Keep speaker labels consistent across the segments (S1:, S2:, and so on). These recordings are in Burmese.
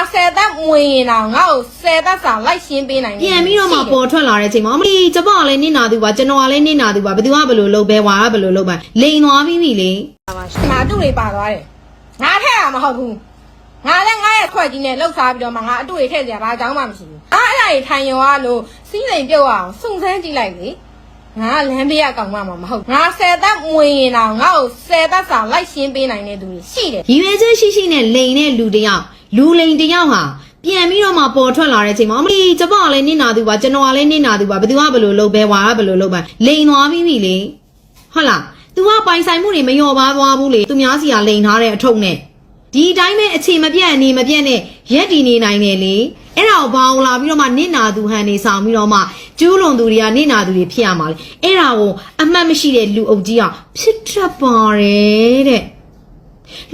S1: အဆယ်သက်မွေရင်တော့ငါ့ကိုဆယ်သက်စာလိုက်ရှင်းပေးနိုင်တယ်
S2: ပြန်ပြီးတော့မှပေါ်ထွက်လာတဲ့အချိန်မှာအမလီကျမကလည်းနင့်နာသူပါကျွန်တော်ကလည်းနင့်နာသူပါဘယ်သူကဘယ်လိုလုပ်ပဲဝါကဘယ်လိုလုပ်ပါလိန်သွားပြီးပြီလေ
S1: ဒီမှာအတူတွေပါသွားတယ်ငါထက်ရမဟုတ်ဘူးငါလည်းငါရဲ့ခွက်ကြီးနဲ့လှုပ်ရှားပြီးတော့မှငါအတူတွေထည့်စရာဘာအကြောင်းမှမရှိဘူးအားအဲ့ဒါကြီးထိုင်ရောရလို့စီးစိမ်ပြုတ်အောင်စုံစမ်းကြည့်လိုက်လေ ငါကလမ်းဘေးကကောင်မှမမဟုတ်ဘူးငါဆယ်သက်မွေရင်တော့ငါ့ကိုဆယ်သက်စာလိုက်ရှင်းပေးနိုင်တဲ့သူတွေရှိတယ်
S2: ရည်ရွယ်ချက်ရှိရှိနဲ့လိန်တဲ့လူတစ်ယောက်လူလိန်တစ်ယောက်ဟာပြန်ပြီးတော့မှပေါ်ထွက်လာတဲ့အချိန်မှာအမလီကျမကလည်းနင့်နာသူပါကျွန်တော်ကလည်းနင့်နာသူပါဘယ်သူကဘယ်လိုလုပ်ပဲဝါကဘယ်လိုလုပ်ပါလိန်သွားပြီးပြီလေဟုတ်လား तू ကပိုင်ဆိုင်မှုတွေမလျော့ပါသွားဘူးလေသူများစီကလိန်ထားတဲ့အထုပ်နဲ့ ဒီအတိုင်းပဲအခြေမပြတ်အနေမပြတ်နဲ့ရက်တည်နေနိုင်တယ်လေအဲ့ဒါကိုဘောင်လာပြီးတော့မှနင့်နာသူဟန်နေဆောင်ပြီးတော့မှကျူးလွန်သူတွေကနင့်နာသူတွေဖြစ်ရမှာလေအဲ့ဒါကိုအမှတ်မရှိတဲ့လူအုပ်ကြီးကဖြစ်တတ်ပါတယ်တဲ့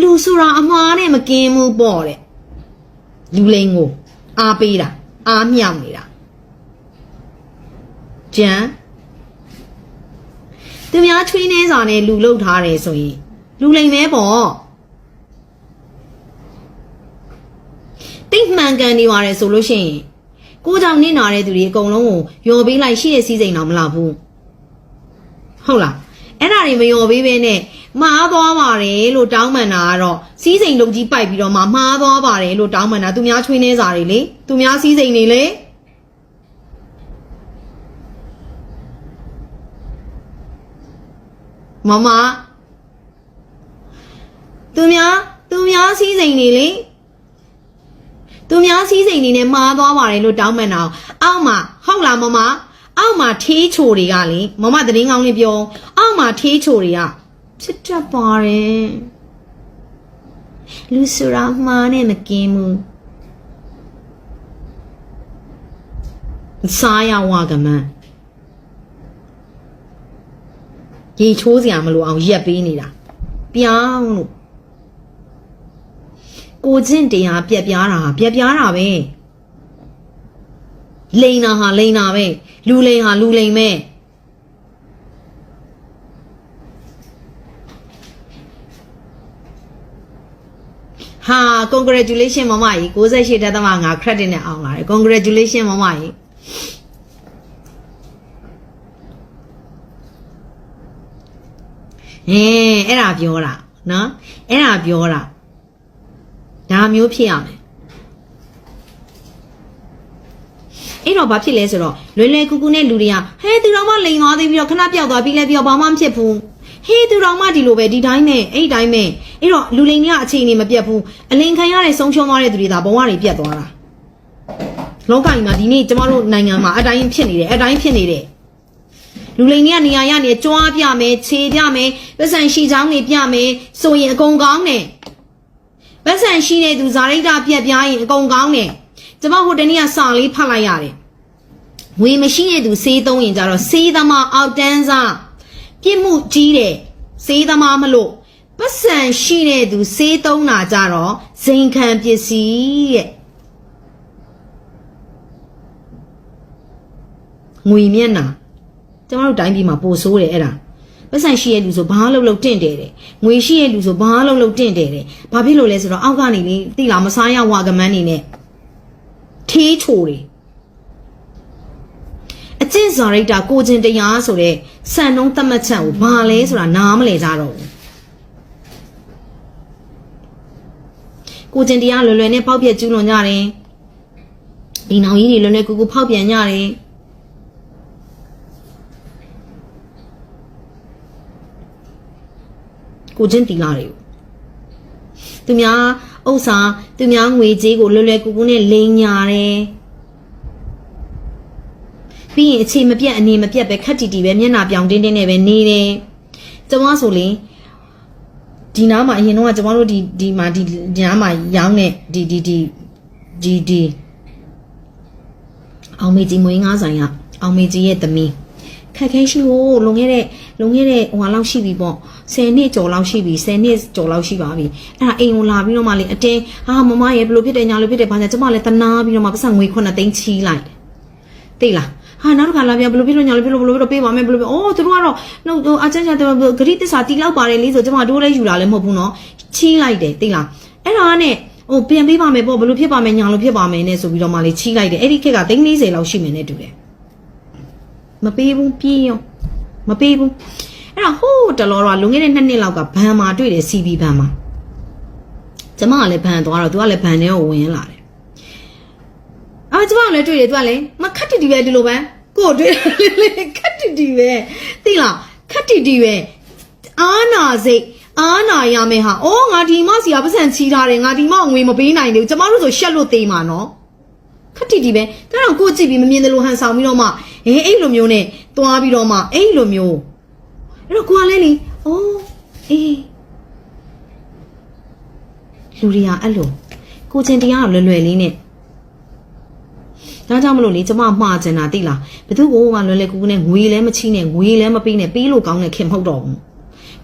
S2: လူဆိုတာအမှားနဲ့မကင်းဘူးပေါ့တဲ့လူလိန်ကိုအားပေးတာအားမြောက်နေတာကြမ်းသူများချွေးနှဲစာနဲ့လူလုတ်ထားတယ်ဆိုရင်လူလိန်ပဲပေါ့တိတ် မှန်ကန်နေပါတယ်ဆိုလို့ရှိရင်ကိုကြောင့်နစ်နာတဲ့သူတွေအကုန်လုံးကိုယော်ပေးလိုက်ရှိတဲ့စည်းစိမ်တော့မလားဘူးဟုတ်လားအဲ့ဒါတွေမယော်ပေးဘဲနဲ့မှားသွားပါတယ်လို့တောင်းပန်တာကတော့စီးစိမ်လုံးကြီးပိုက်ပြီးတော့မှမှားသွားပါတယ်လို့တောင်းပန်တာသူများချွေးနှဲစာတွေလေသူများစီးစိမ်တွေလေမမသူများသူများစီးစိမ်တွေလေ သူများစီးစိမ်တွေနဲ့မှားသွားပါတယ်လို့တောင်းပန်တာအောက်မှာဟုတ်လားမမအောက်မှာထေးချိုတွေကလေမမသတင်းကောင်းလေးပြောအောက်မှာထေးချိုတွေကဖြစ်တတ်ပါတယ်လူစရာမှားနဲ့မကင်းဘူးစားရဝကမန်းရေချိုးစရာမလိုအောင်ရက်ပေးနေတာပြောင်းလို့ ကိုချင်းတရားပြက်ပြားတာဟာပြက်ပြားတာပဲလိန်တာဟာလိန်တာပဲလူလိန်ဟာလူလိန်ပဲဟာ congratulation မမကြီး68တက်သမ5 credit နဲ့အောင်လာတယ် congratulation မမကြီးဟင်းအဲ့ဒါပြောတာနော်အဲ့ဒါပြောတာ ဒါမျိုးဖြစ်ရမယ်အဲ့တော့ဘာဖြစ်လဲဆိုတော့လွယ်လွယ်ကူကူနဲ့လူတွေကဟဲသူတော်မှလိန်သွားသေးပြီးတော့ခဏပြောက်သွားပြီးလဲပြောဘာမှမဖြစ်ဘူးဟေးသူတော်မှဒီလိုပဲဒီတိုင်းပဲအဲ့ဒီတိုင်းပဲအဲ့တော့လူလိန်တွေကအခြေအနေမပြတ်ဘူးအလင်ခံရတဲ့ဆုံးရှုံးသွားတဲ့သူတွေဒါဘဝတွေပြတ်သွားတာလောကကြီးမှာဒီနေ့ကျမတို့နိုင်ငံမှာအတိုင်းဖြစ်နေတယ်အတိုင်းဖြစ်နေတယ်လူလိန်တွေကနေရာရနေကြွားပြမယ်ခြေပြမယ်ပတ်စံရှိချောင်းတွေပြမယ်ဆိုရင်အကုန်ကောင်းတယ် ပတ်စံရှိတဲ့သူဇာရိတပြက်ပြားရင်အကုန်ကောင်းတယ်ကျမဟိုတနေ့ကစာလေးဖတ်လိုက်ရတယ်ငွေမရှိတဲ့သူစေးသုံးရင်ကြတော့စေးသမားအောက်တန်းစားပြစ်မှုကြီးတယ်စေးသမားမလို့ပတ်စံရှိတဲ့သူစေးသုံးတာကြတော့ဇိမ်ခံပစ္စည်းတဲ့ငွေမျက်နှာကျမတို့တိုင်းပြည်မှာပိုဆိုးတယ်အဲ့ဒါ ပတ်စံရှိတဲ့လူဆိုဘာလို့လို့တင့်တယ်တဲ့ငွေရှိတဲ့လူဆိုဘာလို့လို့တင့်တယ်တဲ့ဘာဖြစ်လို့လဲဆိုတော့အောက်ကနေလေတိလာမစားရဝါကမန်းနေနဲ့ထေးချိုတယ်အကျင့်ဇာရိတ်တာကိုကျင်တရားဆိုတဲ့စံနှုံးသတ်မှတ်ချက်ကိုဘာလဲဆိုတာနားမလဲကြတော့ဘူးကိုကျင်တရားလွယ်လွယ်နဲ့ဖောက်ပြက်ကျူးလွန်ကြတယ်ဒီနောင်ကြီးတွေလွယ်လွယ်ကူကူဖောက်ပြန်ကြတယ် ကိုကျင်တီလာတွေကိုသူများဥစ္စာသူများငွေကြေးကိုလွယ်လွယ်ကူကူနဲ့လိမ်ညာတယ်ပြီးရင်အခြေမပြတ်အနေမပြတ်ပဲခက်တီတီပဲမျက်နှာပြောင်တင်းတင်းနဲ့ပဲနေတယ်ကျမဆိုလေဒီနားမှာအရင်တော့ကကျမတို့ဒီဒီမှာဒီဒီနားမှာရောင်းတဲ့ဒီဒီဒီဒီဒီအောင်မေကြီးမွေးငါးဆိုင်ကအောင်မေကြီးရဲ့သမီး ခက်ခဲရှိကိုလွန်ခဲ့တဲ့လွန်ခဲ့တဲ့ဟိုဟာလောက်ရှိပြီပေါ့10နှစ်ကျော်လောက်ရှိပြီ10နှစ်ကျော်လောက်ရှိပါပြီအဲ့ဒါအိမ်ကိုလာပြီးတော့မှလေအတင်းဟာမမရဲ့ဘယ်လိုဖြစ်တယ်ညာလိုဖြစ်တယ်ဘာညာကျမလည်းတနာပြီးတော့မှပတ်စံငွေ9သိန်းချီးလိုက်သိလားဟဟာနောက်တစ်ခါလာပြဘယ်လိုဖြစ်လို့ညာလို့ဖြစ်လို့ဘယ်လိုဖြစ်လို့ပေးပါမယ်ဘယ်လိုဖြစ်အိုးသူတို့ကတော့နှုတ်အချမ်းချမ်းတော့ဂရိတစ္ဆာတီလောက်ပါတယ်လေဆိုကျမတို့လည်းယူလာလည်းမဟုတ်ဘူးနော်ချီးလိုက်တယ်သိလားအဲ့ဒါနဲ့ဟိုပြန်ပေးပါမယ်ပေါ့ဘယ်လိုဖြစ်ပါမယ်ညာလို့ဖြစ်ပါမယ်နဲ့ဆိုပြီးတော့မှလေချီးလိုက်တယ်အဲ့ဒီခက်ကသိန်း40လောက်ရှိမယ်နဲ့တူတယ် မပေးဘူးပြင်းရောမပေးဘူးအဲ့ဒါဟိုးတလောတော့လွန်ခဲ့တဲ့နှစ်နှစ်လောက်ကဘန်မှာတွေ့တယ် CB ဘန်မှာကျမကလည်းဘန်သွားတော့သူကလည်းဘန်ထဲကိုဝင်လာတယ်အာကျမကလည်းတွေ့တယ်သူကလည်းမခက်တီတီပဲဒီလိုပဲကို့တွေ့တယ်လေခက်တီတီပဲသိလားခက်တီတီပဲအာနာစိတ်အာနာရမယ်ဟာအော်ငါဒီမစီကပတ်စံချီးထားတယ်ငါဒီမငွေမပေးနိုင်ဘူးကျမတို့ဆိုရှက်လို့သေးမှာနော် ခက်တီတီပဲဒါတော့ကို့ကြည့်ပြီးမမြင်တယ်လို့ဟန်ဆောင်ပြီးတော့မှအေးအဲ့လိုမျိုးနဲ့သွားပြီးတော့မှအဲ့လိုမျိုးအဲ့တော့ကိုကလည်းလေအော်အေးလူတွေကအဲ့လိုကိုချင်းတရားတော့လွယ်လွယ်လေးနဲ့ဒါကြောင့်မလို့လေကျမမှားချင်တာသိလားဘယ်သူ့ကိုမှလွယ်လွယ်ကူကူနဲ့ငွေလည်းမချိနဲ့ငွေလည်းမပေးနဲ့ပေးလို့ကောင်းတဲ့ခင်မဟုတ်တော့ဘူး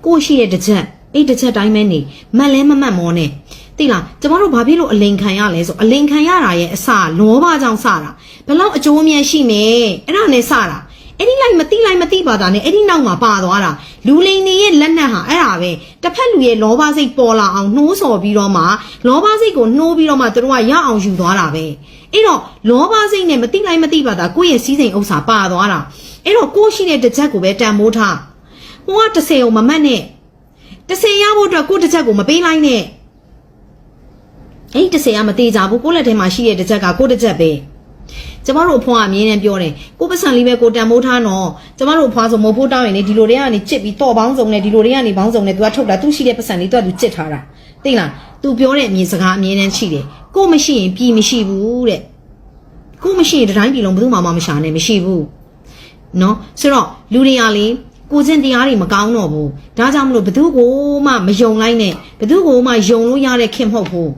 S2: ကိုရှိတဲ့တစ်ချက်အဲ့တစ်ချက်တိုင်းပဲနေမတ်လဲမမတ်မောနဲ့ သိလားကျမတို့ဘာဖြစ်လို့အလိန်ခံရလဲဆိုအလိန်ခံရတာရဲ့အစလောဘကြောင့်စတာဘယ်လောက်အကျိုးအမြတ်ရှိနေအဲ့ဒါနဲ့စတာအဲ့ဒီလိုက်မတိလိုက်မတိပါတာနဲ့အဲ့ဒီနောက်မှာပါသွားတာလူလိန်တွေရဲ့လက်နက်ဟာအဲ့ဒါပဲတစ်ဖက်လူရဲ့လောဘစိတ်ပေါ်လာအောင်နှိုးဆော်ပြီးတော့မှလောဘစိတ်ကိုနှိုးပြီးတော့မှသူတို့ကရအောင်ယူသွားတာပဲအဲ့တော့လောဘစိတ်နဲ့မတိလိုက်မတိပါတာကိုယ့်ရဲ့စီးစိမ်ဥစ္စာပါသွားတာအဲ့တော့ကိုယ့်ရှိတဲ့တစ်ချက်ကိုပဲတန်မိုးထားဟိုက30အောင်မမတ်နဲ့30ရဖို့အတွက်ကိုယ့်တစ်ချက်ကိုမပေးလိုက်နဲ့ အဲ့ဒီ30ကမသေးကြဘူးကိုယ့်လက်ထဲမှာရှိတဲ့တစ်ချက်ကကိုယ့်တစ်ချက်ပဲ ကျမတို့အဖွားအမြင်နဲ့ပြောတယ်ကိုပတ်စံလေးပဲကိုတန်မိုးထားနော်ကျမတို့အဖွားဆိုမဟုတ်ဖို့တောင်းရင်လေဒီလိုတွေကနေချစ်ပြီးတော့ပေါင်းစုံနဲ့ဒီလိုတွေကနေပေါင်းစုံနဲ့ तू ကထုတ်တာသူရှိတဲ့ပတ်စံလေး तू က तू ချစ်ထားတာသိလား तू ပြောတဲ့အမြင်စကားအမြင်နဲ့ရှိတယ်ကိုမရှိရင်ပြည်မရှိဘူးတဲ့ကိုမရှိရင်တတိုင်းပြည်လုံးဘယ်သူမှမမရှာနဲ့မရှိဘူးနော်ဆိုတော့လူတွေကလေကိုချင်းတရားတွေမကောင်းတော့ဘူးဒါကြောင့်မလို့ဘသူကိုမှမယုံလိုက်နဲ့ဘသူကိုမှယုံလို့ရတဲ့ခင်မဟုတ်ဘူး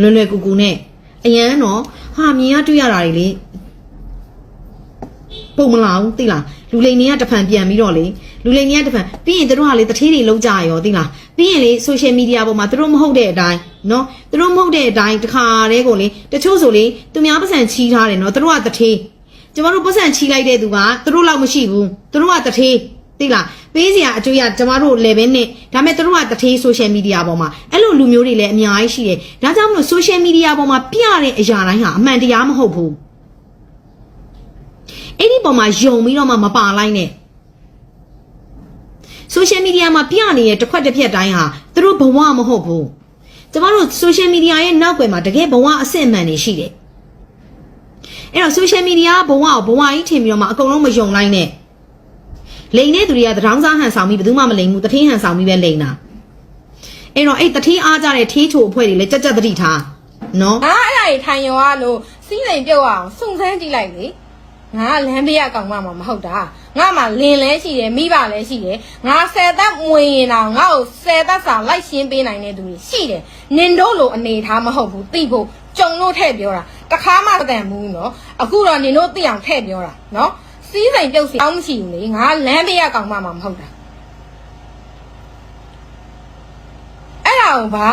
S2: လွယ်လွယ်ကူကူနဲ့အရန်တော့ဟာမြင်ရတွေ့ရတာတွေလေပုံမလာဘူးသိလားလူလိန်တွေကတဖန်ပြန်ပြီးတော့လေလူလိန်တွေကတဖန်ပြီးရင်တို့ကလေတထေးတွေလုံးကြရောသိလားပြီးရင်လေဆိုရှယ်မီဒီယာပေါ်မှာတို့မဟုတ်တဲ့အတိုင်းနော်တို့မဟုတ်တဲ့အတိုင်းတခါတည်းကိုလေတချို့ဆိုလေသူများပတ်စံချီးထားတယ်နော်တို့ကတထေးကျမတို့ပတ်စံချီးလိုက်တဲ့သူကတို့လောက်မရှိဘူးတို့ကတထေး သိလားပေးစရာအကျွေးရကျမတို့ level နဲ့ဒါပေမဲ့တို့ကတထေး social media ပေါ်မှာအဲ့လိုလူမျိုးတွေလည်းအများကြီးရှိတယ်ဒါကြောင့်မလို့ social media ပေါ်မှာပြတဲ့အရာတိုင်းဟာအမှန်တရားမဟုတ်ဘူးအဲ့ဒီပေါ်မှာယုံပြီးတော့မှမပါလိုက်နဲ့ social media မှာပြနေတဲ့တစ်ခွက်တစ်ပြက်တိုင်းဟာသူတို့ဘဝမဟုတ်ဘူးကျမတို့ social media ရဲ့နောက်ွယ်မှာတကယ်ဘဝအစစ်အမှန်တွေရှိတယ်အဲ့တော့ social media ဘဝကိုဘဝကြီးထင်ပြီးတော့မှအကုန်လုံးမယုံလိုက်နဲ့ လိန်တဲ့သူတွေကတထောင်းစားဟန်ဆောင်ပြီးဘယ်သူမှမလိန်ဘူးတထင်းဟန်ဆောင်ပြီးပဲလိန်တာအဲ့တော့အဲ့တထင်းအားကြတဲ့ထေးချိုအဖွဲ့တွေလည်းကြက်ကြက်တတိထားနော်
S1: ငါအဲ့ဒါကြီးထိုင်ရောလို့စီးစိမ်ပြုတ်အောင်စုံစမ်းကြည့်လိုက်လေငါလမ်းဘေးကကောင်မမှာမဟုတ်တာငါမှလင်လဲရှိတယ်မိဘလဲရှိတယ်ငါဆယ်သက်မွေရင်တော့ငါ့ကိုဆယ်သက်စာလိုက်ရှင်းပေးနိုင်တဲ့သူတွေရှိတယ်နင်တို့လိုအနေထားမဟုတ်ဘူးသိဖို့ကြုံလို့ထည့်ပြောတာတခါမှမတန်ဘူးနော်အခုတော့နင်တို့သိအောင်ထည့်ပြောတာနော် စီးစိမ်ပြုတ်စီအောင်းမရှိဘူးလေငါလမ်းဘေးကကောင်မမှာမဟုတ်တာအဲ့ဒါကိုဘာ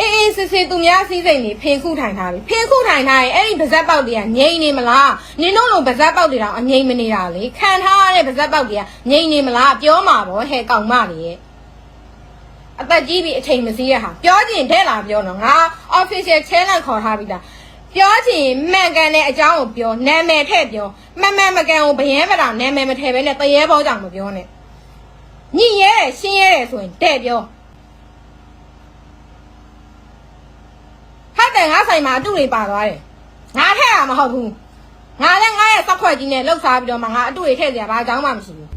S1: အေးအေးစစ်စစ်သူများစီးစိမ်နေဖင်ခုထိုင်ထားပြီဖင်ခုထိုင်ထားရင်အဲ့ဒီပါဇက်ပေါက်တွေကငြိမ့်နေမလားနင်တို့လိုပါဇက်ပေါက်တွေတောင်အငြိမ့်မနေတာလေခံထားရတဲ့ပါဇက်ပေါက်တွေကငြိမ့်နေမလားပြောမှာဗောဟဲ့ကောင်မတွေရဲ့အသက်ကြီးပြီးအချိန်မစည်းရဟာပြောချင်တဲ့လားပြောတော့ငါ official challenge ခေါ်ထားပြီလားပြောချင်မှန်ကန်တဲ့အကြောင်းကိုပြောနာမည်ထည့်ပြော မှန်မှန်မကန်ကိုဘယင်းမတာနာမည်မထည့်ဘဲနဲ့တရေဘောကြောင့်မပြောနဲ့ညင်ရဲတယ်ရှင်းရဲတယ်ဆိုရင်တဲ့ပြောဟာတယ်ငါဆိုင်မှာအတူတွေပါသွားတယ်ငါထက်ရမှာမဟုတ်ဘူးငါလည်းငါရဲ့စက်ခွက်ကြီးနဲ့လှုပ်ရှားပြီးတော့မှငါအတူတွေထည့်စရာဘာအကြောင်းမှမရှိဘူး